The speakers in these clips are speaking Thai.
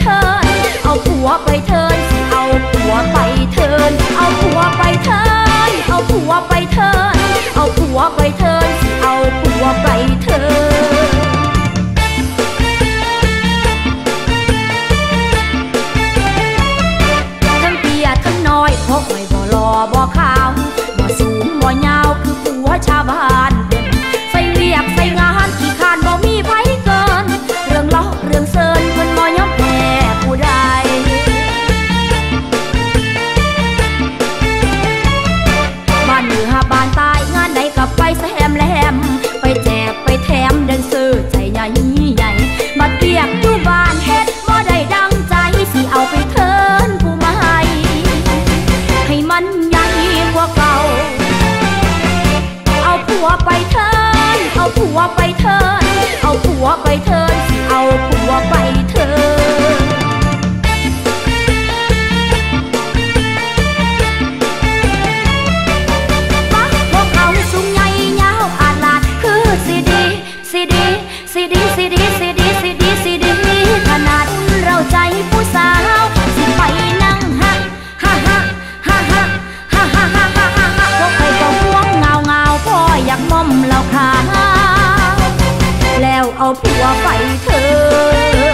เถิน เอาผัวไปเถิน เอาผัวไปเถิน เอาผัวไปเถิน เอาผัวไปเถิน เอาผัวไปเถิน เอาผัวไปเถินทั้งเปียทั้งน้อยเพราะไม่บ่รอบ่ขา ผัวไปเถินเอาผัวไปเถินเอาผัวไปเถิน แล้วเอาผัวไปเถอะ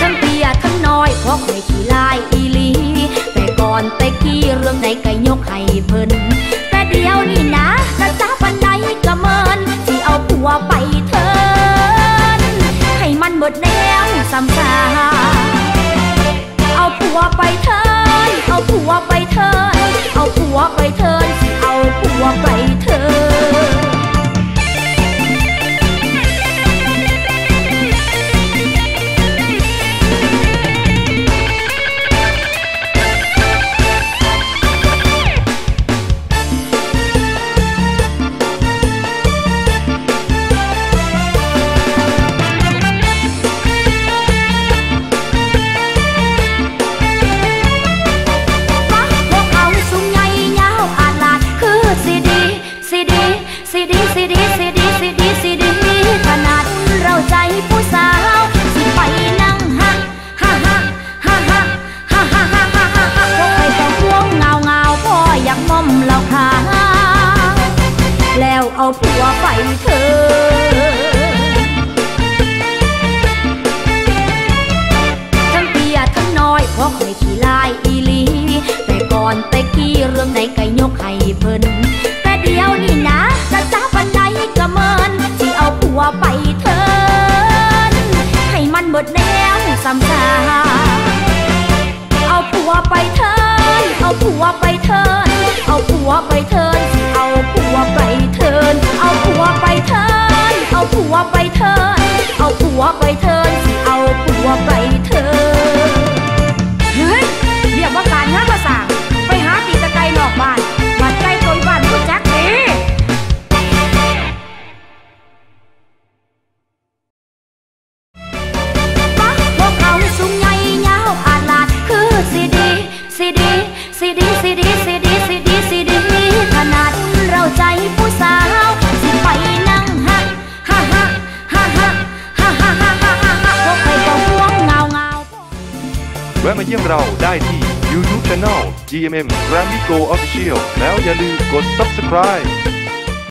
ทั้งเปียทั้งน้อยเพราะไม่ขี้ลายอีลี แต่ก่อนแต่ก แล้วเอาผัวไปเถิดทั้งเปียทั้งน้อยเพราะไม่ขี้ลายอีลี แต่ก่อนแต่กี้เรื่องใดก็ยกให้เพิ่นแต่เดี๋ยวนี้นะกระจ้าปันใดก็เมินที่เอาผัวไปเถินให้มันหมดแนวซ้ำซาเอาผัวไปเถินเอาผัวไปเถินเอาผัวไปเถินสิเอ เธอ เอาผัวไปเถินสิเอาผัวไป วะมาเยี่ยมเราได้ที่ YouTube Channel GMM Grammy Go Official แล้วอย่าลืมกด Subscribe